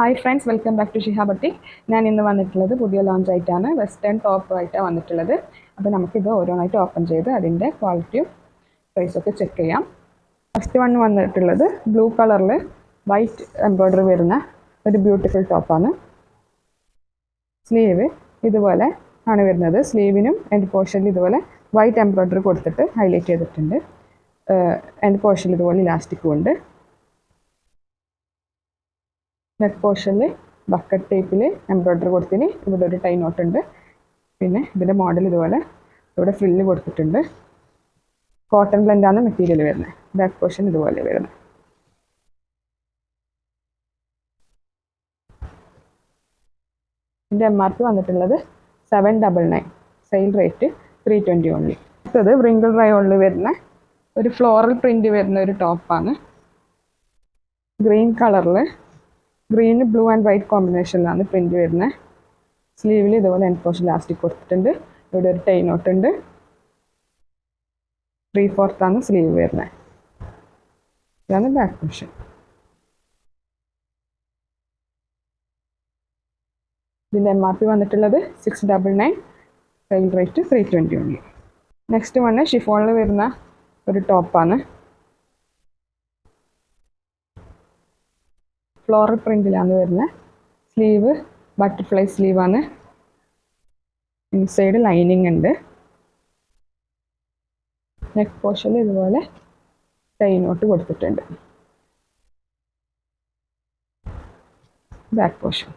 Hi friends welcome back to Shiha boutique ഞാൻ ഇന്ന് വന്നിട്ടുള്ളത് പുതിയ ലോഞ്ച് ആയിട്ടാണ്. വെസ്റ്റേൺ ടോപ്പ് ആയിട്ടാണ് വന്നിട്ടുള്ളത്. അപ്പോൾ നമുക്കിത് ഓരോന്നായിട്ട് ഓപ്പൺ ചെയ്ത് അതിന്റെ ക്വാളിറ്റിയും പ്രൈസൊക്കെ ചെക്ക് ചെയ്യാം. ഫസ്റ്റ് വൺ വന്നിട്ടുള്ളത് ബ്ലൂ കളറിൽ വൈറ്റ് എംബ്രോയ്ഡറി വരുന്ന ഒരു ബ്യൂട്ടിഫുൾ ടോപ്പാണ് സ്ലീവ് ഇതുപോലെ ആണ് വരുന്നത്. സ്ലീവിനും എൻഡ് പോർഷനിൽ ഇതുപോലെ വൈറ്റ് എംബ്രോയ്ഡറി കൊടുത്തിട്ട് ഹൈലൈറ്റ് ചെയ്തിട്ടുണ്ട്. എൻഡ് പോർഷനിൽ ഇതുപോലെ ഇലാസ്റ്റിക്കും ഉണ്ട്. നെക്ക് പോർഷനിൽ ബക്കറ്റ് ടൈപ്പിൽ എംബ്രോയ്ഡറി കൊടുത്തിന്. ഇവിടെ ഒരു ടൈ നോട്ട് ഉണ്ട്. പിന്നെ ഇതിന്റെ മോഡൽ ഇതുപോലെ ഇവിടെ ഫ്രില്ല് കൊടുത്തിട്ടുണ്ട്. കോട്ടൺ ബ്ലെൻഡാണ് മെറ്റീരിയൽ വരുന്നത്. ബാക്ക് പോർഷൻ ഇതുപോലെ വരുന്നത്. ഇതിന്റെ എം ആർ പി വന്നിട്ടുള്ളത് seven double nine sale rate three twenty only അടുത്തത് വ്രിങ്കിൾ റയോണിൽ വരുന്ന ഒരു ഫ്ലോറൽ പ്രിന്റ് വരുന്ന ഒരു ടോപ്പാണ് ഗ്രീൻ കളറിൽ ഗ്രീൻ ബ്ലൂ ആൻഡ് വൈറ്റ് കോമ്പിനേഷനിലാണ് പ്രിന്റ് വരുന്നത് സ്ലീവിൽ ഇതുപോലെ എൻഫോഷൻ ലാസ്റ്റിക് കൊടുത്തിട്ടുണ്ട്. ഇവിടെ ഒരു ടൈ നോട്ട് ഉണ്ട്. ത്രീ ആണ് സ്ലീവ് വരുന്നത് ഇതാണ് ബാക്ക് പോർഷൻ ഇതിന്റെ എം ആർ പി വന്നിട്ടുള്ളത് six double nine sale rate three twenty ഉണ്ട് നെക്സ്റ്റ് വണ് ഷിഫോണിൽ വരുന്ന ഒരു ടോപ്പാണ് ഫ്ലോറൽ പ്രിന്റിലാണ് വരുന്നത് സ്ലീവ് ബട്ടർഫ്ലൈ സ്ലീവാണ് ഇൻസൈഡ് ലൈനിങ് ഉണ്ട് നെക്ക് പോർഷനിൽ ഇതുപോലെ ടൈനോട്ട് കൊടുത്തിട്ടുണ്ട്. ബാക്ക് പോർഷൻ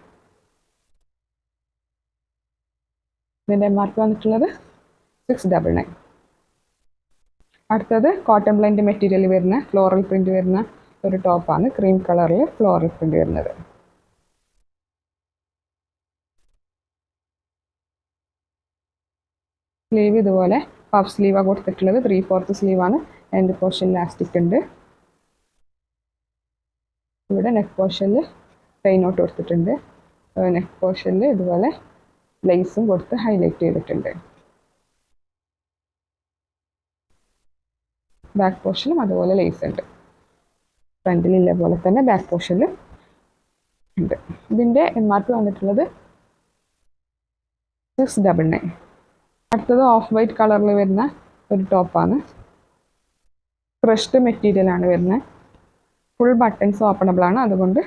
ഇതിന്റെ എം ആർ പി വന്നിട്ടുള്ളത് സിക്സ് ഡബിൾ നയൻ അടുത്തത് കോട്ടൺ ബ്ലൈൻഡ് മെറ്റീരിയൽ വരുന്ന ഫ്ലോറൽ പ്രിന്റ് വരുന്ന. ഒരു ടോപ്പാണ്. ക്രീം കളറിൽ ഫ്ലോറൽ പ്രിന്റ് വരുന്നത്. സ്ലീവ് ഇതുപോലെ പഫ് സ്ലീവാണ് കൊടുത്തിട്ടുള്ളത്. ത്രീ ഫോർത്ത് സ്ലീവാണ്. എൻഡ് പോർഷൻ ലാസ്റ്റിക് ഉണ്ട്. ഇവിടെ നെക്ക് പോർഷനിൽ ടൈനോട്ട് കൊടുത്തിട്ടുണ്ട്. നെക്ക് പോർഷനിൽ ഇതുപോലെ ലേസും കൊടുത്ത് ഹൈലൈറ്റ് ചെയ്തിട്ടുണ്ട്. ബാക്ക് പോർഷനും അതുപോലെ ലേസ് ഉണ്ട്. ഫ്രണ്ടിലില്ല പോലെ തന്നെ ബാക്ക് പോർഷനിൽ ഉണ്ട്. ഇതിന്റെ എം ആർ പി വന്നിട്ടുള്ളത് സിക്സ് ഡബിൾ നയൻ അടുത്തത് ഓഫ് വൈറ്റ് കളറിൽ വരുന്ന ഒരു ടോപ്പാണ് ക്രഷ്ഡ് മെറ്റീരിയൽ ആണ് വരുന്നത്. ഫുൾ ബട്ടൺസ് ഓപ്പണബിൾ ആണ്. അതുകൊണ്ട്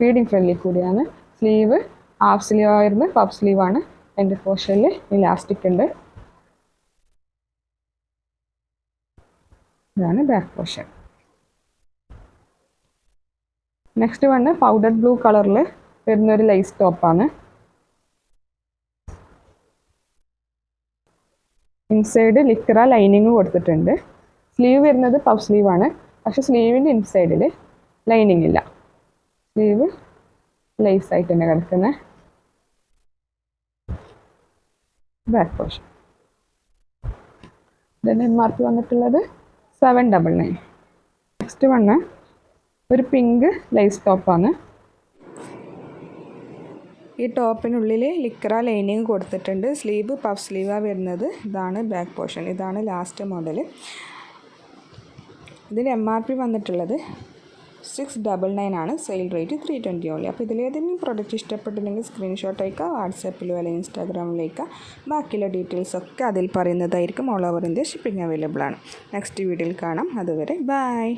ഫീഡിങ് ഫ്രണ്ട്ലി കൂടിയാണ്. സ്ലീവ് ഹാഫ് സ്ലീവ് ആയിരുന്നു. പഫ് സ്ലീവ് ആണ്. എന്റെ പോർഷനിൽ ഇലാസ്റ്റിക് ഉണ്ട്. ഇതാണ് back portion next one powder blue കളറിൽ വരുന്നൊരു ലൈസ് ടോപ്പാണ് ഇൻസൈഡ് ലിക്ര ലൈനിങ് കൊടുത്തിട്ടുണ്ട്. സ്ലീവ് വരുന്നത് പഫ് സ്ലീവ് ആണ്. പക്ഷെ സ്ലീവിന്റെ ഇൻസൈഡിൽ ലൈനിങ് ഇല്ല. സ്ലീവ് ലൈസ് ആയിട്ട് തന്നെ കിടക്കുന്നത് ബാക്ക് പോർഷൻ ഇതിന്റെ എം ആർ പി വന്നിട്ടുള്ളത് seven double nine next one ഒരു പിങ്ക് ലൈസ് ടോപ്പാണ് ഈ ടോപ്പിനുള്ളിൽ ലിക്ര ലൈനിങ് കൊടുത്തിട്ടുണ്ട്. സ്ലീവ് പഫ് സ്ലീവാണ് വരുന്നത്. ഇതാണ് ബാക്ക് പോർഷൻ ഇതാണ് ലാസ്റ്റ് മോഡൽ ഇതിന് എം ആർ പി വന്നിട്ടുള്ളത് സിക്സ് ഡബിൾ നയൻ ആണ്. Sale rate three twenty only അപ്പോൾ ഇതിലേതെങ്കിലും പ്രൊഡക്റ്റ് ഇഷ്ടപ്പെട്ടില്ലെങ്കിൽ സ്ക്രീൻഷോട്ട് അയക്കുക വാട്സാപ്പിലോ അല്ലെങ്കിൽ ഇൻസ്റ്റാഗ്രാമിലേക്കോ ബാക്കിയുള്ള ഡീറ്റെയിൽസ് ഒക്കെ അതിൽ പറയുന്നതായിരിക്കും. All over India shipping available ആണ്. നെക്സ്റ്റ് വീഡിയോയിൽ കാണാം. അതുവരെ ബൈ